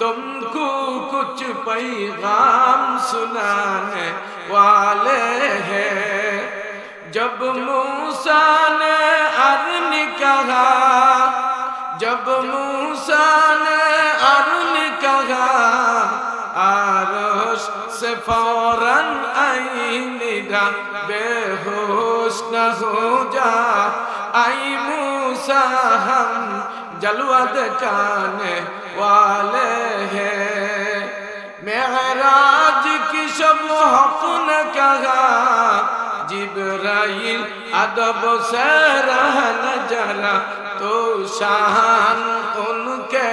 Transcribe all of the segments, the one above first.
تم کو کچھ پیغام سنانے والے ہیں۔ جب موسیٰ نے ارن کہا جب موسیٰ نے ارن کہا آرش سے فوراً آئی نگا بے ہوش نہ ہو جا۔ آئی موسیٰ، ہم जलवा दिखाने वाले हैं मेहराज की सब हक न कहा जिब्राइल अदब से रहन जरा तो शान उनके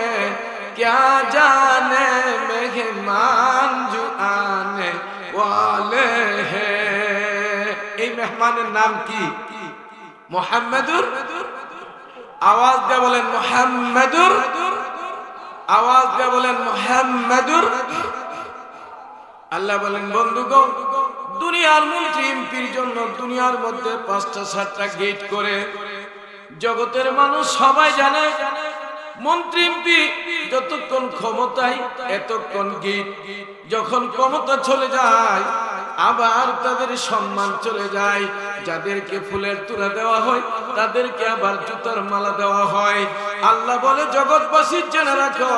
क्या जाने मेहमान जो आने वाले हैं এই মেহমানের নাম কি মোহাম্মদুর আওয়াজ দিয়ে বলেন মোহাম্মদুর, আওয়াজ দিয়ে বলেন মোহাম্মদুর। আল্লাহ বলেন, বন্ধুগণ, দুনিয়ার মন্ত্রী এমপির জন্য দুনিয়ার মধ্যে পাঁচটা, সাতটা গেট করে জগতের মানুষ সবাই জানে, মন্ত্রী এমপি যতক্ষণ ক্ষমতায়, এতক্ষণ গেট যখন ক্ষমতা চলে যায় আবার তাদের সম্মান চলে যায়। যাদেরকে ফুলের তুলা দেওয়া হয়, তাদেরকে আবার জুতার মালা দেওয়া হয়। আল্লাহ বলে, জগৎবাসীর জেনে রাখো,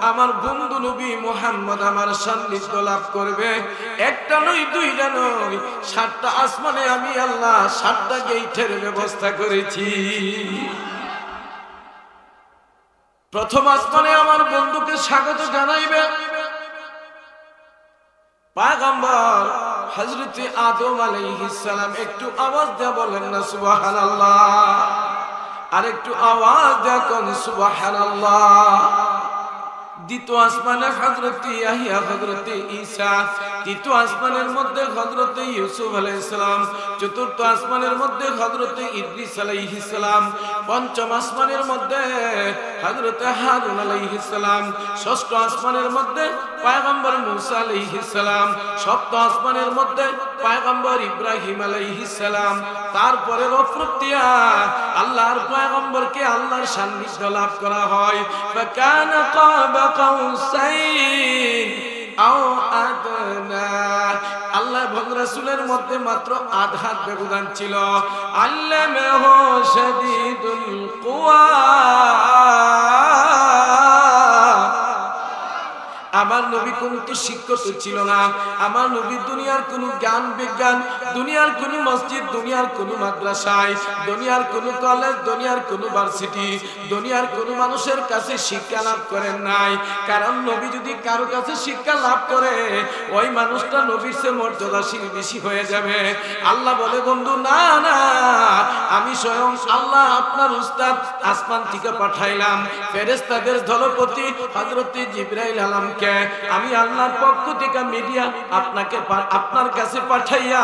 আমার বন্ধু নবী মোহাম্মদ আমার সান্নিধ্য লাভ করবে। একটা নই, দুইটা নই, সাতটা আসমানে আমি আল্লাহ সাতটা গেইটের ব্যবস্থা করেছি। প্রথম আসমানে আমার বন্ধুকে স্বাগত জানাইবে পায়গম্বর হযরত আদম আলাইহিস একটু আওয়াজ দিয়ে বলেন না, সুবহানাল্লাহ। আর একটু আওয়াজ দ্বিতীয় আসমানে হজরত ইয়াহিয়া হজরত ঈসা, তৃতীয় আসমানের মধ্যে হজরত ইউসুফ আলাইহিসসালাম চতুর্থ আসমানের মধ্যে হজরত ইদ্রিস আলাইহিসসালাম পঞ্চম আসমানের মধ্যে হযরত হারুন আলাইহিস সালাম, ষষ্ঠ আসমানের মধ্যে পয়গম্বর মুসা আলাইহিস সালাম সপ্তম আসমানের মধ্যে পয়গম্বর ইব্রাহিম আলাইহিস সালাম। তারপরে রফরতিয়া আল্লাহর পয়গম্বরকে আল্লাহর সান্নিধ্য লাভ করা হয়। ফাকানা কাবা কাউসাইন আও আদনা। আল্লাহ এবং রাসূলের মধ্যে মাত্র আধাত ব্যবধান ছিল। মেহ শাদীদুল কুওয়া। নবী কিন্তু শিক্ষক ছিল না। আমার নবী দুনিয়ার কোনো জ্ঞান বিজ্ঞান, দুনিয়ার কোনো মসজিদ, দুনিয়ার কোনো মাদ্রাসায়, দুনিয়ার কোনো কলেজ দুনিয়ার কোনো ভার্সিটি দুনিয়ার কোনো মানুষের কাছে শিক্ষা লাভ করেন নাই। কারণ নবী যদি কারও কাছে শিক্ষা লাভ করে, ওই মানুষটা নবীর সে মর্যাদাশীল বেশি হয়ে যাবে। আল্লাহ বলে, বন্ধু, না না, আমি স্বয়ং আল্লাহ, আপনার উস্তাদ আসমান থেকে পাঠাইলাম। ফেরেস্তাদের দলপতি হজরত জিব্রাইল আলমকে। আমি আল্লাহর পক্ষ থেকে মিডিয়া আপনাকে আপনার কাছে পাঠাইয়া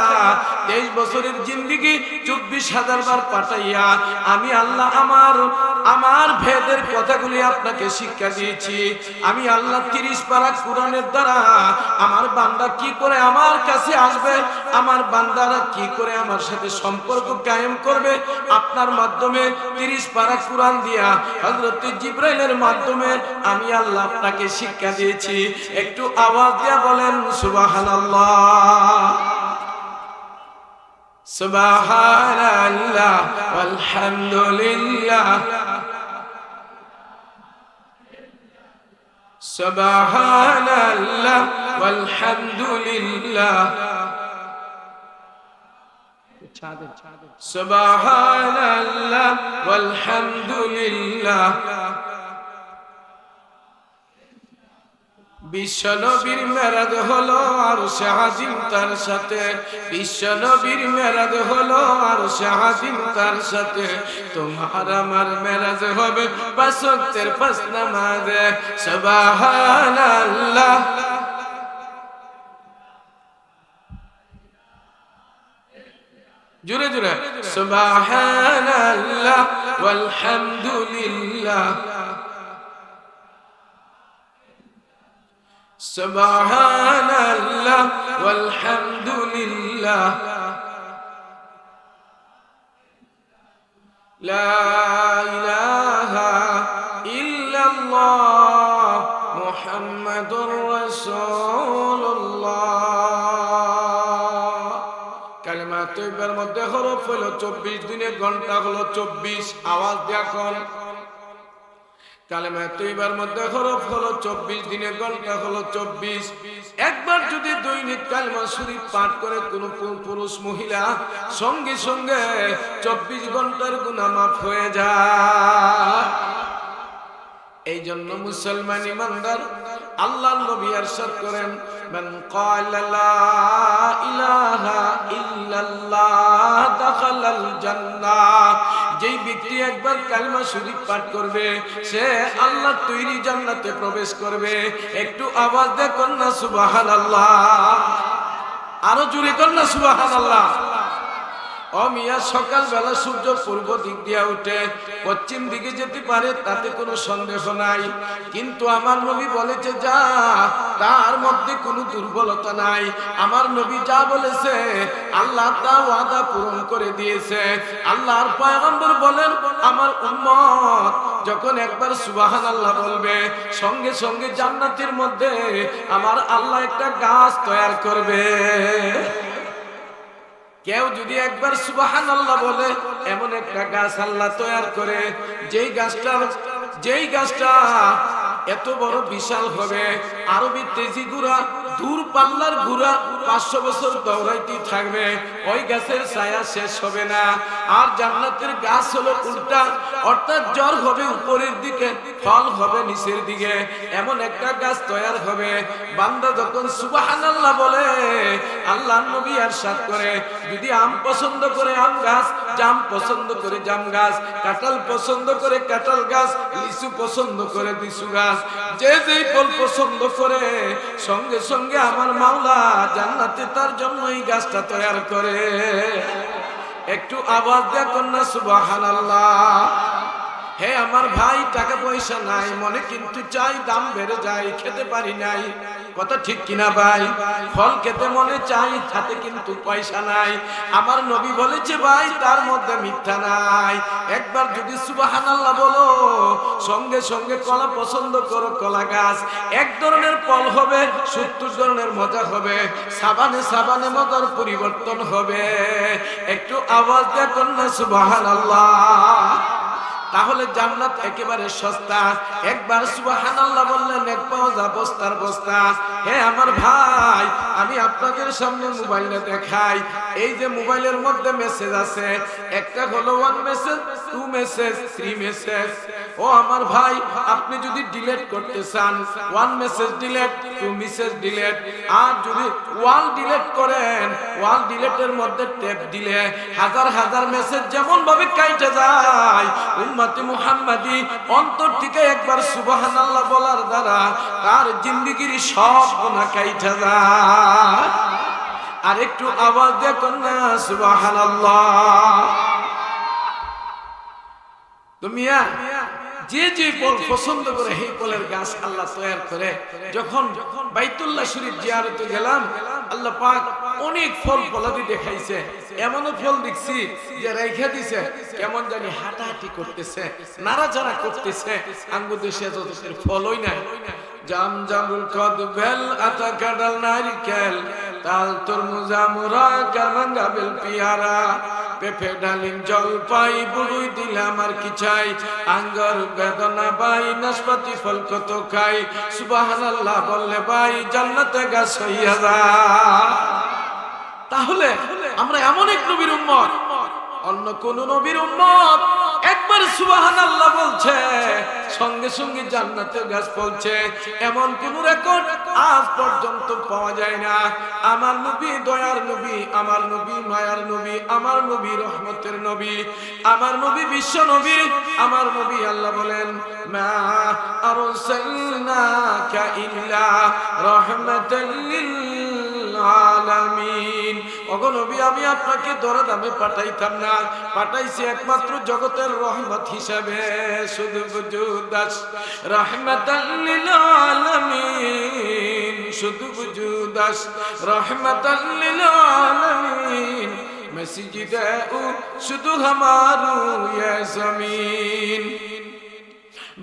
তেইশ বছরের জিন্দিগি চব্বিশ হাজার বার পাঠাইয়া আমি আল্লাহ আমার আমার ভেদের কথাগুলি আপনাকে শিক্ষা দিয়েছি। আমি আল্লাহ তিরিশ পারা কোরআনের দ্বারা আমার বান্দা কি করে আমার কাছে আসবে? আমার বান্দারা কি করে আমার সাথে সম্পর্ক কায়েম করবে? আপনার মাধ্যমে তিরিশ পারা কোরআন দিয়া হজরত জিব্রাইলের মাধ্যমে আমি আল্লাহ আপনাকে শিক্ষা দিয়েছি। একটু আওয়াজ দিয়া বলেন, সুবহানাল্লাহ। সুবহানাল্লাহ, আলহামদুলিল্লাহ। সুবহানাল্লাহ আলহামদুলিল্লাহ সুবহানাল্লাহ আলহামদুলিল্লাহ বিশ্বনবীর মেরাদ হলো আর শাহাদিন তার সাথে। বিশ্বনবীর মেরাদ হলো আর শাহাদিন তার সাথে। তোমার আমার মেরাজ হবে পাঁচত্বের পাঁচ নামাজে। সুবহানাল্লাহ। জুড়ে জুড়ে সুবহানাল্লাহ ওয়ালহামদুলিল্লাহ। সুবহানাল্লাহ ওয়ালহামদুলিল্লাহ। লা ইলাহা চব্বিশ দিনে ঘণ্টা হলো চব্বিশ। আওয়াজ দেখুন কালেমা তৈবার মধ্যে হরফ হলো চব্বিশ দিনে ঘণ্টা হলো চব্বিশ। একবার যদি দৈনিক কালেমা শরীফ পাঠ করে কোন পুরুষ মহিলা, সঙ্গে সঙ্গে চব্বিশ ঘণ্টার গুণা মাফ হয়ে যায়। এই জন্য মুসলমান ইমানদার আল্লাহ নবী আরশাদ করেন, মান ক্বালা লা ইলাহা ইল্লাল্লাহ দাখালাল জান্নাহ যেই ব্যক্তি একবার কালিমা শরীফ পাঠ করবে, সে আল্লাহ তৈরি জান্নাতে প্রবেশ করবে। একটু আওয়াজ দিয়ে, কন্যা সুবহানাল্লাহ। আরও জোরে, কন্যা সুবহানাল্লাহ। অমিয়া সকালবেলা সূর্য পূর্ব দিক দিয়া উঠে, পশ্চিম দিকে যেতে পারে, তাতে কোনো সন্দেহ নাই। কিন্তু আমার নবী বলেছে যা তার মধ্যে কোনো দুর্বলতা নাই। আমার নবী যা বলেছে, আল্লাহ তা ওয়াদা পূরণ করে দিয়েছে। আল্লাহর পয়গম্বর বলেন, আমার উম্মত যখন একবার সুবাহান আল্লাহ বলবে, সঙ্গে সঙ্গে জান্নাতের মধ্যে আমার আল্লাহ একটা গাছ তৈরি করবে। কেউ যদি একবার সুবাহান আল্লাহ বলে, এমন একটা গাছ আল্লাহ তৈরি করে, যেই গাছটা যেই গাছটা এত বড় বিশাল হবে, আরবি তেজি গুড়া দূর পাল্লার গুড়া পাঁচশো বছর দৌড়াইতে থাকবে। ওই গাছের ছায়া শেষ হবে না। আর জান্নাতের গাছ হলো উল্টা। অর্থাৎ জ্বর হবে উপরের দিকে, ফল হবে নিচের দিকে। এমন একটা গাছ তৈরি হবে। বান্দা যখন সুবাহান বলে আল্লাহ নবী আর সাত করে, যদি আম পছন্দ করে আম গাছ জাম পছন্দ করে জাম গাছ, কাঁঠাল পছন্দ করে কাঁঠাল গাছ, লিচু পছন্দ করে লিচু গাছ। যে যেই ফল পছন্দ করে, সঙ্গে সঙ্গে আমার মাওলা জান্নাতে তার জন্য এই গাছটা তৈরি করে। একটু আওয়াজ দেয়া কন্যা সুবাহান হে আমার ভাই, টাকা পয়সা নাই, মনে কিন্তু চাই দাম বেড়ে যায়, খেতে পারি নাই। কথা ঠিক কিনা ভাই? ফল খেতে মনে চাই হাতে কিন্তু পয়সা নাই। আমার নবী বলেছে ভাই, তার মধ্যে মিথ্যা নাই। একবার যদি সুবাহান আল্লাহ বলো, সঙ্গে সঙ্গে কলা পছন্দ করো, কলা গাছ। এক ধরনের ফল হবে, সত্তর ধরনের মজা হবে। সাবানে সাবানে মজার পরিবর্তন হবে। একটু আওয়াজ দেখুন না সুবাহান আল্লাহ তাহলে জান্নাত একেবারে সস্তা। একবার সুবহানাল্লাহ বললেন, এক পাওয়া বস্তার বস্তা। হে আমার ভাই, আমি আপনাদের সামনে মোবাইলে দেখাই। এই যে মোবাইলের মধ্যে মেসেজ আছে, একটা হলো one message two message three message ও আমার ভাই, আপনি যদি ডিলিট করতে চান one message delete two message delete আর যদি ওয়াল ডিলিট করেন, ওয়াল ডিলিটের মধ্যে ট্যাপ দিলে হাজার হাজার মেসেজ যেমন ভাবে কাইটে যায়, উম্মতি মুহাম্মাদি অন্তর থেকে একবার সুবহানাল্লাহ বলার দ্বারা তার জিন্দেগির সব গুনাহ কাইটে যায়। আর একটু আওয়াজ দিয়ে কন্যা সুবহানাল্লাহ। তুমিয়া যে যে ফল পছন্দ করে, সেই ফলের গাছ আল্লাহ তৈরি করে। যখন বাইতুল্লাহ শরীফ জিয়ারতে গেলাম, আল্লাহ পাক অনেক ফল ফলাদি দেখাইছে। এমনও ফল দেখছি যে রেখে দিছে, কেমন জানি হাঁটাহাঁটি করতেছে, নাড়াচাড়া করতেছে। আঙ্গুর দেশে যত ফলই নাই। জাম জামুল কদ বেল, আতা কাডাল নারিকেল, তাল, তরমুজ, আমরা কারমাঙ্গা বেল, পিয়ারা। পেঁপে ডালিম জলপাই বুড়ুই দিলাম আর কি চাই। আঙ্গর বেদনা বাই, নাশপাতি ফল কত খাই। সুবহানাল্লাহ বললে ভাই, জান্নাতে গাছ হইয়া যা। তাহলে আমরা এমন এক নবীর উম্মত, অন্য কোন নবীর উম্মত একবার সুবাহান আল্লাহ বলছে, সঙ্গে সঙ্গে জান্নাতের গাছ ফলছে এমন কোন রেকর্ড আজ পর্যন্ত পাওয়া যায় না। আমার নবী দয়ার নবী, আমার নবী মায়ার নবী, আমার নবী রহমতের নবী, আমার নবী বিশ্ব নবী, আমার নবী আল্লাহ বলেন, মা আরসালনাকা ইল্লা রাহমাতাল লিল আলামিন। ওগো নবী, আমি আপনাকে দরা দামে পাঠাইতাম না। পাঠাইছি একমাত্র জগতের রহমত হিসাবে। শুধু বুজুদাস, রহমাতাল লিল আলামিন। শুধু বুজুদাস, রহমাতাল লিল আলামিন। মসজিদ শুধু হামারু ইয়া জমিন।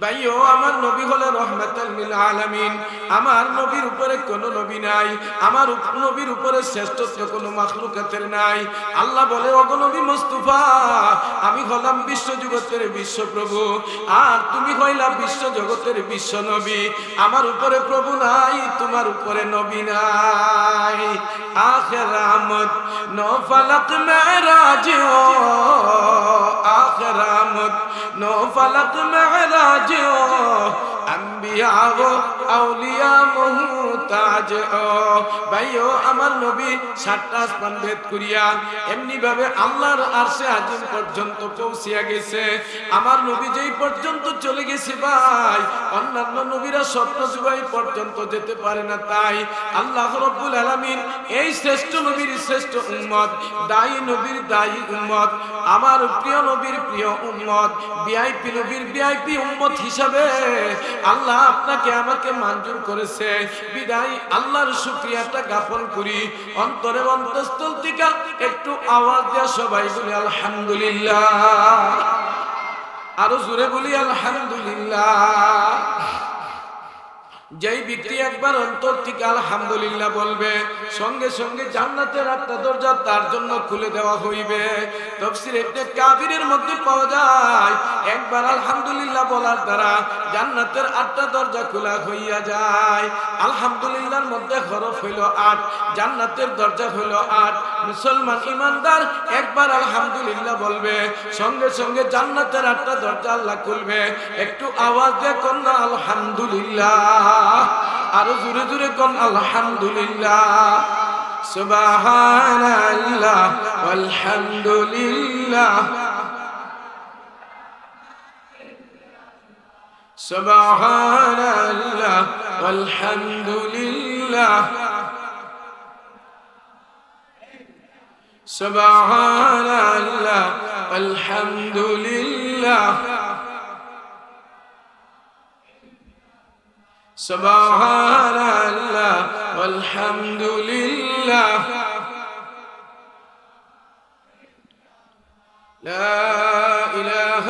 ভাইও, আমার নবী হলে রহমাতাল লিল আলামিন। আমার নবীর উপরে কোন নবী নাই, আমার নবীর উপরে শ্রেষ্ঠত্ব কোন মাখলুকাতের নাই। আল্লাহ বলে, ওগো নবী আমি হলাম বিশ্ব জগতের বিশ্ব প্রভু আর তুমি হইলা বিশ্ব জগতের বিশ্ব নবী আমার উপরে প্রভু নাই, তোমার উপরে নবী নাই। আখের আমদ, নফলক মেরাজ আখের আমদ, নফলক মেরাজ ও ও। আমার নবী সাতটা এমনি ভাবে পর্যন্ত গেছে। আমার নবী যেই পর্যন্ত চলে গেছে ভাই, অন্যান্য নবীরা স্বপ্ন যুগাই পর্যন্ত যেতে পারে না তাই আল্লাহ রব্বুল আলামিন এই শ্রেষ্ঠ নবীর শ্রেষ্ঠ উম্মত, দায়ী নবীর দায়ী উম্মত, আমার প্রিয় নবীর প্রিয় উম্মত, ভিআইপি নবীর ভিআইপি উম্মত হিসাবে আল্লাহ আপনাকে আমাকে মঞ্জুর করেছে। বিদায়, আল্লাহর শুক্রিয়াটা জ্ঞাপন করি। অন্তরে অন্তঃস্থল থেকে একটু আওয়াজ দেওয়া সবাই বলি, আলহামদুলিল্লাহ। আরও জোরে বলি, আলহামদুলিল্লাহ। যেই ব্যক্তি একবার অন্তর থেকে আলহামদুলিল্লাহ বলবে, সঙ্গে সঙ্গে জান্নাতের আটটা দরজা তার জন্য খুলে দেওয়া হইবে। তফসির ইবনে কাবিরের মধ্যে পাওয়া যায়, একবার আলহামদুলিল্লাহ বলার দ্বারা জান্নাতের আটটা দরজা খোলা হইয়া যায়। আলহামদুলিল্লাহর মধ্যে হরফ হইল আট, জান্নাতের দরজা হইল আট। মুসলমান ইমানদার একবার আলহামদুলিল্লাহ বলবে, সঙ্গে সঙ্গে জান্নাতের আটটা দরজা আল্লাহ খুলবে। একটু আওয়াজ দিয়ে কন্যা, আলহামদুলিল্লাহ। আরও জোরে জোরে কন আলহামদুলিল্লাহ সুবহানাল্লাহ আলহামদুলিল্লাহ সুবহানাল্লাহ আলহামদুলিল্লাহ সুবহানাল্লাহ আলহামদুলিল্লাহ سبحان الله والحمد لله لا إله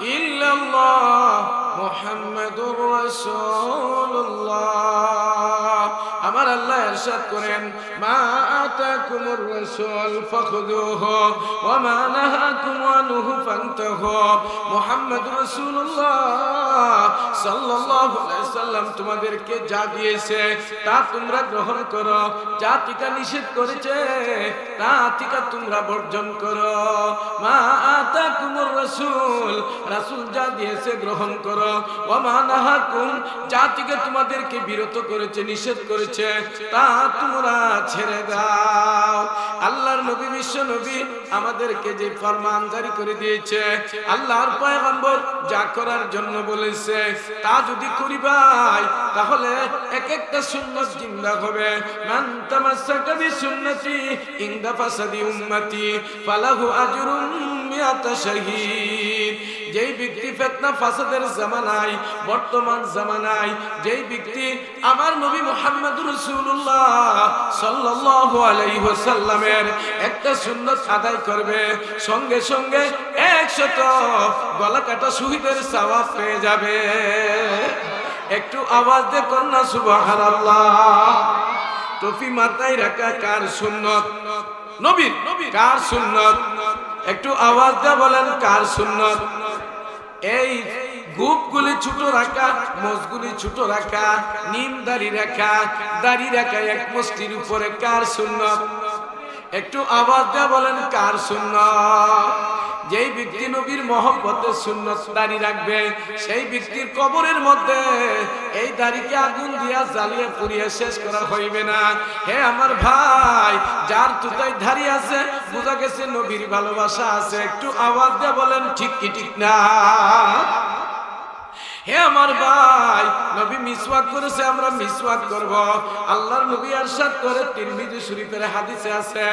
إلا الله محمد رسول الله أمر الله يرشد كريم ما মা আতাকুমুর রাসূল ফাখুযুহু ওয়া মা নাহাকুম আনহু ফান্তাহু মুহাম্মদুর রাসূলুল্লাহ সাল্লাল্লাহু আলাইহি সাল্লাম তোমাদেরকে যা দিয়েছে তা তোমরা গ্রহণ করো, যা টিকা নিষেধ করেছে, তা টিকা তোমরা বর্জন করো। মা আতাকুমুর রাসূল রাসূল যা দিয়েছে, গ্রহণ করো। ওয়া মা নাহাকুম, যা থেকে তোমাদেরকে বিরত করেছে, নিষেধ করেছে, তা তোমরা ছেড়ে দাও। আল্লাহর নবী, বিশ্ব নবী আমাদেরকে যে ফরমান জারি করে দিয়েছে, আল্লাহর পয়গম্বর যা করার জন্য বলেছে, তা যদি করি ভাই, তাহলে এক একটা সুন্নত জিন্দা হবে। মান তামাসসাকা বিসুন্নতি ইনদা ফাসাদি উম্মতি, ফালাহু আজরুম মিয়াতা শাহীদ। যেই ব্যক্তি ফেতনা ফাসাদের জামানায়, বর্তমান জামানায়, যেই ব্যক্তি আমার নবী মুহাম্মদুর রাসূলুল্লাহ সাল্লাল্লাহু আলাইহি ওয়াসাল্লামের একটা সুন্নাত আদায় করবে, সঙ্গে সঙ্গে 100 গলা কাটা শহীদের সওয়াব পেয়ে যাবে। একটু আওয়াজ দে কন্যা, সুবহানাল্লাহ। টফি মাথায় রাখা কার সুন্নত? নবীর, কার সুন্নত? একটু আওয়াজ দিয়ে বলেন, কার সুন্নত? এই গুপগুলি ছোট রাখা মজগুলি ছোট রাখা, নিম দাড়ি রাখা দাড়ি রাখা এক মুষ্টির উপরে কার শূন্য একটু আওয়াজ দেয়া বলেন, কার সুন্নত? যেই ব্যক্তি নবীর মহব্বতে সুন্নত দাড়ি রাখবে, সেই ব্যক্তির কবরের মধ্যে এই দাড়িকে আগুন দিয়া জ্বালিয়ে পুড়িয়ে শেষ করা হইবে না। হে আমার ভাই, যার তুতাই ধারি আছে, বোঝা গেছে নবীর ভালোবাসা আছে। একটু আওয়াজ দিয়ে বলেন, ঠিক কি ঠিক না? হে আমার ভাই, নবী মিসওয়াক করেছে, আমরা মিসওয়াক করব। আল্লাহর নবী আরশাদ করে তিরমিজি শরীফের হাদিসে আছে,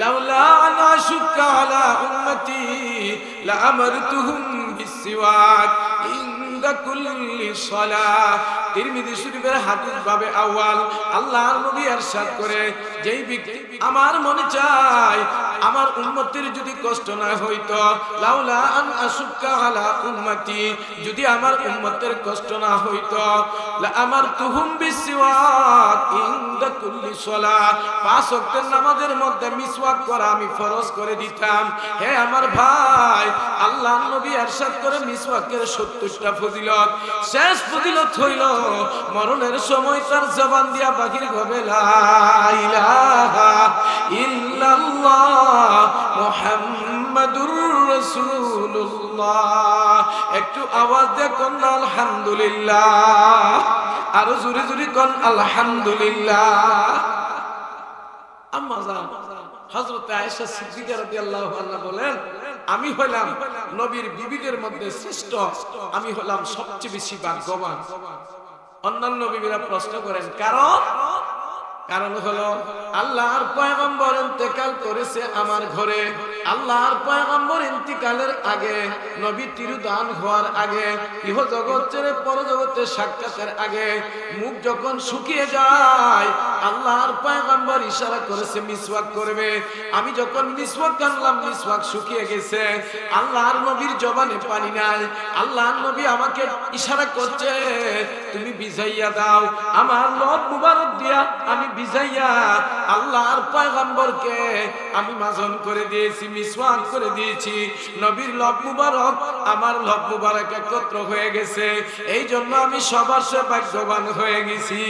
লাউলা আনা শুক্কা আলা উম্মতি, লা আমারতুহুম বিসওয়াক, ইনদা কুল্লি সালাহ তিরমিজি শরীফের হাদিস বাবে আউয়াল আল্লাহর নবী আরশাদ করে যেই ব্যক্তি আমার মনে চায় আমার উম্মতের যদি কষ্ট না হইতো লাউলা আন আশুক্কা আলা উম্মতি যদি আমার উম্মতের কষ্ট না হইতো লা আমার তুহুম বিসওয়াক ইনদা কুল্লি সালাহ পাঁচ ওয়াক্তের নামাজের মধ্যে মিসওয়াক করা আমি ফরজ করে দিতাম হে আমার ভাই আল্লাহ নবী ارشاد করে মিসওয়াকের 70টা ফজিলত শেষ ফজিলত হইল মরণের সময় তার জবান দিয়া ইলাহা ইল্লাল্লাহ একটু আওয়াজ দিয়ে কোন আলহামদুলিল্লাহ। আরও জোরে জোরে কোন, আলহামদুলিল্লাহ। আম্মা বলেন, আমি হলাম নবীর বিবিদের মধ্যে শ্রেষ্ঠ, আমি হলাম সবচেয়ে বেশি ভাগ্যবান। অন্যান্য বিবিরা প্রশ্ন করেন কারণ? কারণ হলো আল্লাহর পয়গম্বর ইন্তেকাল করেছে আমার ঘরে। আল্লাহর পয়গম্বর ইন্তিকালের আগে, নবী তিরুদান হওয়ার আগে ইহ জগৎ ছেড়ে পরজগতে সাক্ষাতের আগে, মুখ যখন শুকিয়ে যায়, আল্লাহর পয়গম্বর ইশারা করেছে, মিসওয়াক করবে। আমি যখন মিসওয়াক কানলাম মিসওয়াক শুকিয়ে গেছে। আল্লাহর নবীর জবানে পানি নাই। আল্লাহর নবী আমাকে ইশারা করছে, তুমি বিজাইয়া দাও, আমার লব মুবারক দিয়া আমি বিজাইয়া, আল্লাহর পয়গম্বরকে আমি মাজন করে দিয়েছি মিসওয়াক করে দিয়েছি। নবীর লব মুবারক, আমার লব মুবারক একত্র হয়ে গেছে। এই জন্য আমি সবার সে ভাগ্যবান হয়ে গেছি।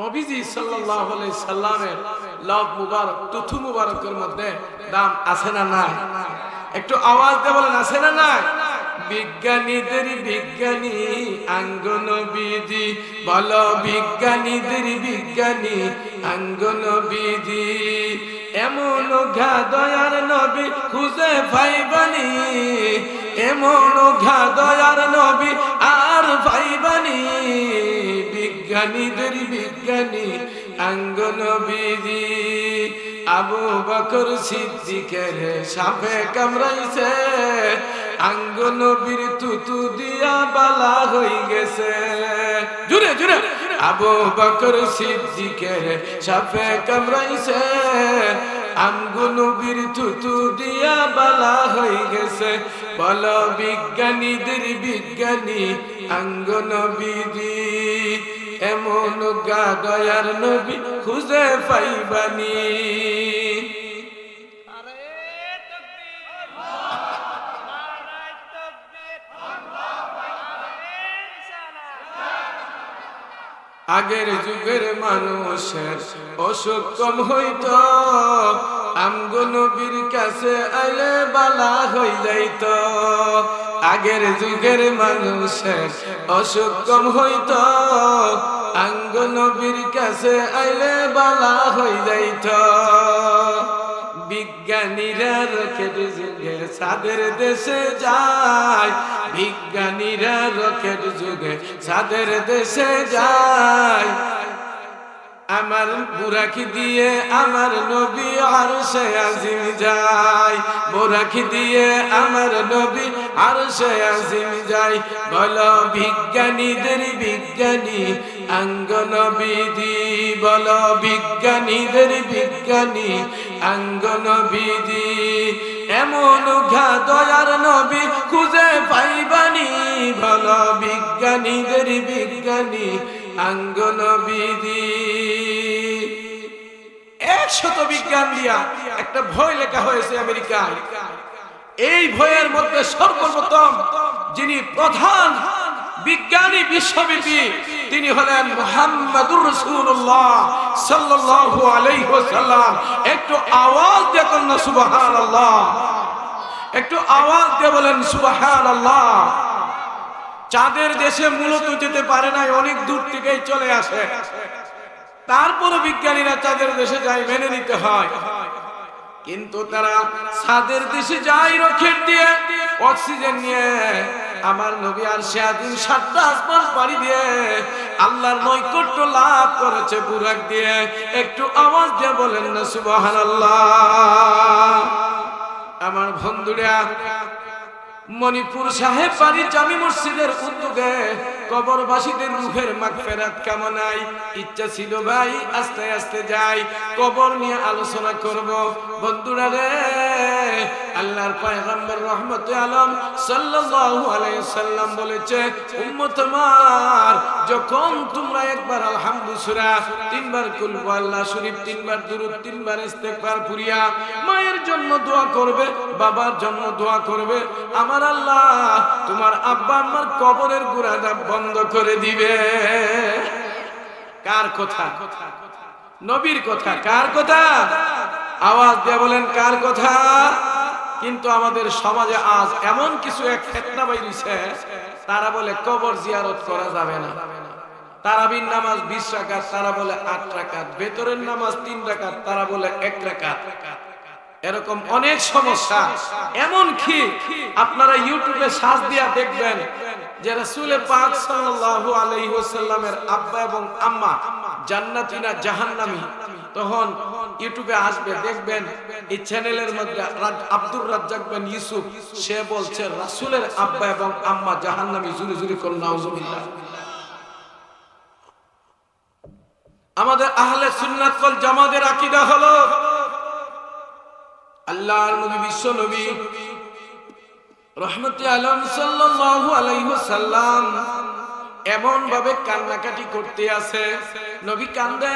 নবীজি সাল্লাল্লাহু আলাইহি সাল্লামের লব মুবারক, তুথু মুবারকের মধ্যে দাম আছে না নাই? একটু আওয়াজ দিয়ে বলেন, আছে না নাই? বিজ্ঞানীদের বিজ্ঞানী আঙ্গ নবীজি বলো বিজ্ঞানীদের বিজ্ঞানী আঙ্গ নবীজি এমন ঘা দয়ার নবী খুঁজে পাইবানি। এমন ঘা দয়ার নবী আর পাইবানি। বিজ্ঞানীদের বিজ্ঞানী আঙ্গ নবীজি, আবু বকর সিদ্দিকের সাপে কামড়াইছে। আঙ্গ নবীর তুতু দিয়া বালা হই গেছে। জুড়ে জুড়ে আবু বকর সিদ্দিকের সাপে কামড়াইছে আমগো নবীর তুতু দিয়া বালা হয়ে গেছে। বল বিজ্ঞানীদের বিজ্ঞানী আঙ্গ নবীজি, এমন গা দয়ার নবী খুঁজে পাইবানি। আগের যুগের মানুষের অসুখ কম হইত। আমগো কাছে আইলে বালা হই যাইত। আগের যুগের মানুষের অসুখ কম হইত। আঙ্গ কাছে আইলে বালা হই যাইত। বিজ্ঞানীরা রকেট যুগে সাদের দেশে যায়। বিজ্ঞানীরা রকেট যুগে সাদের দেশে যায়। আমার বুরাকি দিয়ে আমার নবী আর সে আজিম যায়। বুরাকি দিয়ে আমার নবী আর সে আজিম যাই, বল বিজ্ঞানীদের বিজ্ঞানী আঙ্গ নবীদি বল বিজ্ঞানীদের বিজ্ঞানী আঙ্গ নবীদি এমন দয়ার নবী খুঁজে পাইবানি, বল বিজ্ঞানীদের বিজ্ঞানী আঙ্গ নবীদি একশত বিজ্ঞান দিয়া একটা ভয় লেখা হয়েছে আমেরিকায়। এই ভয়ের মধ্যে সর্বপ্রথম যিনি প্রধান বিজ্ঞানী বিশ্বব্যাপী, তিনি হলেন মুহাম্মাদুর রাসূলুল্লাহ সাল্লাল্লাহু আলাইহি একটু আওয়াজ দিয়ে কোন সুবহানাল্লাহ। একটু আওয়াজ দিয়ে বলেন, সুবহানাল্লাহ। চাঁদের দেশে মূলত যেতে পারে নাই, অনেক দূর থেকেই চলে আসে। তারপরও বিজ্ঞানীরা চাঁদের দেশে যায়, মেনে নিতে হয়। কিন্তু তারা চাঁদের দেশে যায় রকেট দিয়ে, অক্সিজেন নিয়ে। আমার নবী আর সেদিন সাতটা আসমান পাড়ি দিয়ে আল্লাহর নৈকট্য লাভ করেছে বুরাক দিয়ে। একটু আওয়াজ দিয়ে বলেন না, সুবহানাল্লাহ। আমার বন্ধুরা, মণিপুর সাহেব বাড়ি জামি মসজিদের উদ্যোগে কবরবাসীদের রুহের মাগফেরাত কামনাই ইচ্ছা ছিল ভাই, আস্তে আস্তে যাই। কবর নিয়ে আলোচনা করব। বন্ধুরা রে, আল্লাহর পয়গম্বর রহমতে আলম সাল্লাল্লাহু আলাইহি সাল্লাম বলেছে, উম্মত আমার, যখন তোমরা একবার আলহামদু সূরা তিনবার কুল আল্লাহ শরীফ, তিনবার দুরূদ, তিনবার ইস্তেগফার পুরিয়া মায়ের জন্য দোয়া করবে, বাবার জন্য দোয়া করবে, আমার আল্লাহ তোমার আব্বা আমার কবরের গুড়াটা বন্ধ করে দিবে। কার কথা? নবীর কথা, কার কথা? আওয়াজ দিয়ে বলেন, কার কথা? কিন্তু আমাদের সমাজে আজ এমন কিছু এক ফেতনা বাইরিছে তারা বলে, কবর জিয়ারত করা যাবে না। তারাবির নামাজ বিশ রাকাত, তারা বলে, আট রাকাত। ভেতরের নামাজ তিন রাকাত, তারা বলে, এক রাকাত। এরকম অনেক সমস্যা। এমন কি আপনারা ইউটিউবে সার্চ দিয়া দেখবেন যে রাসূলে পাক সাল্লাল্লাহু আলাইহি ওয়াসাল্লামের আব্বা এবং আম্মা জান্নাতি না জাহান্নামী, তখন ইউটিউবে আসবে, দেখবেন এই চ্যানেলের মধ্যে আব্দুর রাজ্জাক বিন ইউসুফ, সে বলছে, রাসূলের আব্বা এবং আম্মা জাহান্নামী জুরি জুরি করুন নাউজুবিল্লাহ। আমাদের আহলে সুন্নাত ওয়াল জামাতের আকীদা হলো আল্লাহর নবী, বিশ্ব নবী, রহমতে আলম সাল্লাল্লাহু আলাইহি ওয়াসাল্লাম এমন ভাবে কান্নাকাটি করতে আছে। নবী কান্দে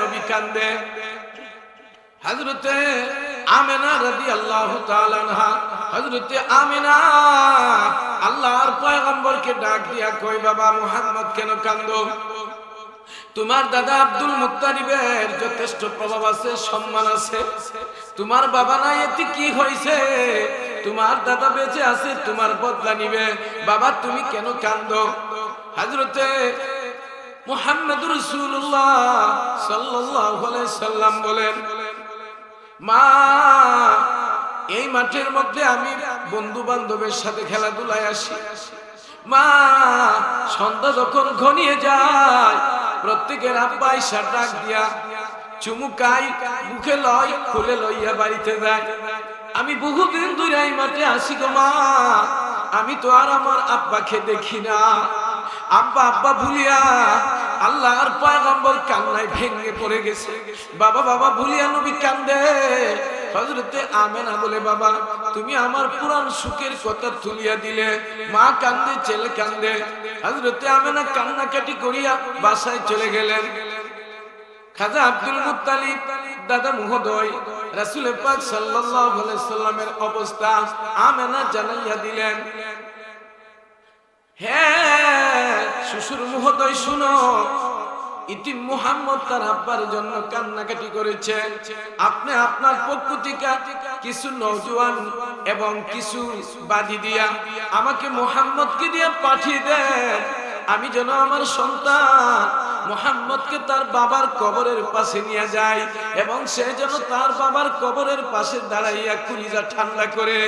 নবী কান্দে। হযরতে আমেনা তাআলা আনহা, হযরতে আমেনা, আল্লাহর পয়গম্বরকে ডাক দিয়া কই বাবা মুহাম্মদ কেন কান্দ তোমার দাদা আব্দুল মুত্তারিবের যথেষ্ট প্রভাব আছে, সম্মান আছে। তোমার বাবা নাই, এতে কি হয়েছে তোমার দাদা বেঁচে আছে, তোমার বদলা নিবে। বাবা, তুমি কেন কান্দ হাজরতে মুহাম্মদ রাসূলুল্লাহ সাল্লাল্লাহু আলাইহি সাল্লাম বলেন মা, এই মাঠের মধ্যে আমি বন্ধু বান্ধবের সাথে খেলাধুলায় আসি। মা, সন্ধ্যা যখন ঘনিয়ে যায়, প্রত্যেকের আব্বা ইসা ডাক দিয়া চুমুকাই মুখে লয় খুলে লইয়া বাড়িতে যায়। আমি বহুদিন ধরে এই মাঠে আসি গো মা, আমি তো আর আমার আব্বাকে দেখি না। আব্বা আব্বা ভুলিয়া আল্লাহর পয়গম্বর কান্নায় ভেঙে পড়ে গেছে। বাবা বাবা ভুলিয়া নবী কান্দে। হজরতে আমেনা বলে, বাবা, তুমি আমার পুরান সুখের কথা তুলিয়া দিলে। মা কান্দে, ছেলে কান্দে। হজরতে আমেনা কান্নাকাটি করিয়া বাসায় চলে গেলেন। খাজা আব্দুল মুত্তালিব, দাদা মহোদয়, রাসূল পাক সাল্লাল্লাহু সাল্লামের অবস্থা আমেনা জানাইয়া দিলেন। হ্যাঁ শ্বশুর মহোদয়, শুনো। ইতি মুহাম্মদ তার আব্বার জন্য কান্নাকাটি করেছে। আপনি আপনার পক্ষ কিছু নওজোয়ান এবং কিছু বাদী দিয়া আমাকে মোহাম্মদকে দিয়ে পাঠিয়ে দেন। আমি যেন আমার সন্তান মোহাম্মদকে তার বাবার কবরের পাশে নিয়ে যায় এবং সে যেন তার বাবার কবরের পাশে দাঁড়াইয়া কুলিজা ঠান্ডা করে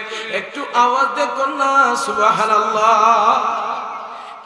একটু আওয়াজ দে কন্যা, সুবহানাল্লাহ।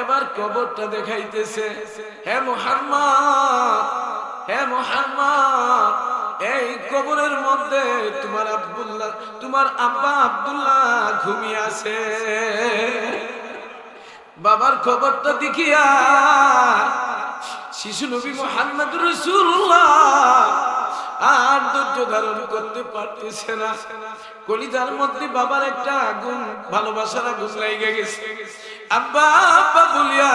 এবার কবরটা দেখাইতেছে, হে মোহাম্মদ হে মোহাম্মদ, এই কবরের মধ্যে তোমার আব্দুল্লাহ, তোমার আব্বা আব্দুল্লাহ ঘুমিয়ে আছে। বাবার খবরটা দেখিয়া শিশু নবী মোহাম্মদ রসুল্লাহ আর ধৈর্য ধারণ করতে পারতেছে না। কলিজার মধ্যে বাবার একটা আগুন, ভালোবাসার আগুন লেগে গেছে। আব্বা আব্বা বলিয়া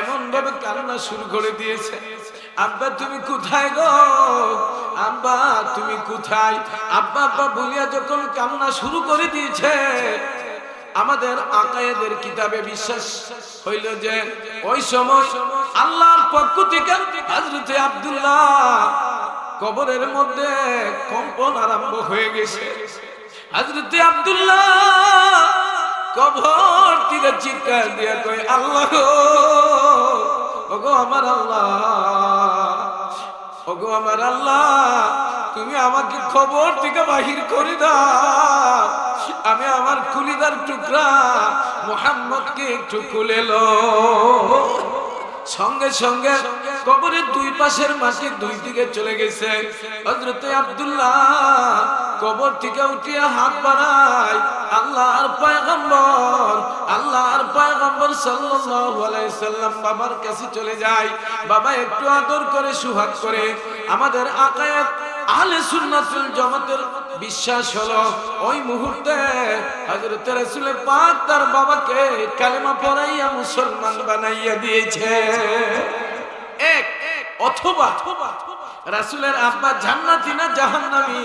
এমন ভাবে কান্না শুরু করে দিয়েছে। আব্বা, তুমি কোথায় গো? আব্বা, তুমি কোথায়? আব্বা আব্বা বলিয়া যখন কান্না শুরু করে দিয়েছে, আমাদের আকায়েদের কিতাবে বিশ্বাস হইল যে, ওই সময় আল্লাহর পক্ষ থেকে হযরতে আব্দুল্লাহ কবরের মধ্যে কম্পন আরম্ভ হয়ে গেছে। হযরতে আব্দুল্লাহ কবর থেকে চিৎকার দিয়া কই আল্লাহ ওগো আমার আল্লাহ, ওগো আমার আল্লাহ, তুমি আমাকে খবর থেকে বাহির করে আমি আমার কুলিদার টুকরা মোহাম্মদকে একটু খুলে লো সঙ্গে সঙ্গে কবরের দুই পাশের মাটি দুই দিকে চলে গেছে। হজরতে আব্দুল্লাহ কবর থেকে উঠিয়া হাত বাড়ায়, আল্লাহর পয়গম্বর আল্লাহর পয়গম্বর সাল্লাল্লাহু আলাইহি সাল্লাম বাবার কাছে চলে যায়। বাবা একটু আদর করে, সুহাগ করে। আমাদের আকায়াত আহলে সুন্নাতুল জামাতের বিশ্বাস হলো, ওই মুহূর্তে হযরত রাসূল পাক তার বাবাকে কালেমা পড়াইয়া মুসলমান বানাইয়া দিয়েছে। এক অথবা রাসূলের আব্বা জান্নাতি না জাহান্নামী?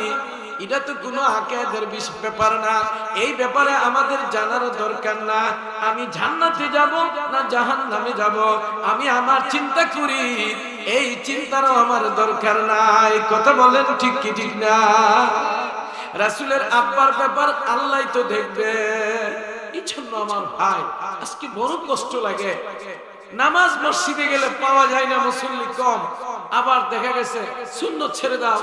এটা তো কোনো আকেদের ব্যাপার না। এই ব্যাপারে আমাদের জানার দরকার না। আমি জান্নাতে যাব না জাহান্নামে যাব? আমি আমার চিন্তা করি। এই চিন্তারও আমার দরকার নাই। কথা বলেন ঠিক কি ঠিক না? রাসুলের আব্বার ব্যাপার আল্লাহ তো দেখবে। এই জন্য আমার ভাই, আজকে বড় কষ্ট লাগে। নামাজ মসজিদে গেলে পাওয়া যায় না মুসল্লি কম। আবার দেখা গেছে শূন্য ছেড়ে দাও,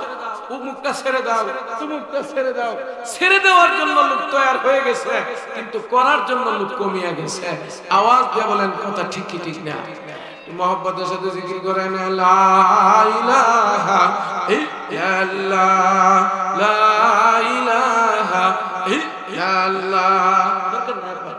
উমুকটা ছেড়ে দাও, তুমুকটা ছেড়ে দাও। ছেড়ে দেওয়ার জন্য লোক তৈরি হয়ে গেছে, কিন্তু করার জন্য লোক কমিয়া গেছে। আওয়াজ দিয়ে বলেন, কথা ঠিক কি ঠিক না? মোহাম্মদের সাথে জিকির করেন লা ইলাহা ইল্লাল্লাহ, লা ইলাহা ইল্লাল্লাহ দরকার নাই আপনার।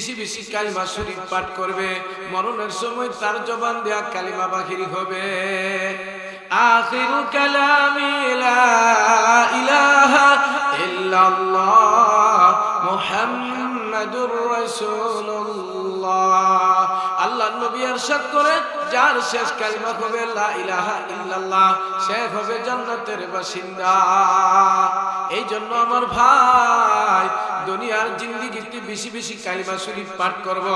বেশি বেশি কালিমা শরীফ পাঠ করবে মরণের সময় তার জবান দেয়া কালিমা বাহির হবে আখিরু কালামি লা ইলাহা ইল্লাল্লাহ মুহাম্মাদুর রাসূলুল্লাহ আল্লাহ নবী ارشاد করে যার শেষ কালিমা হবে, লা ইলাহা ইল্লাল্লাহ সে হবে জান্নাতের বাসিন্দা। এই জন্য আমার ভাই, দুনিয়ার জিন্দিগিতে বেশি বেশি কালিমা শরীফ পাঠ করব।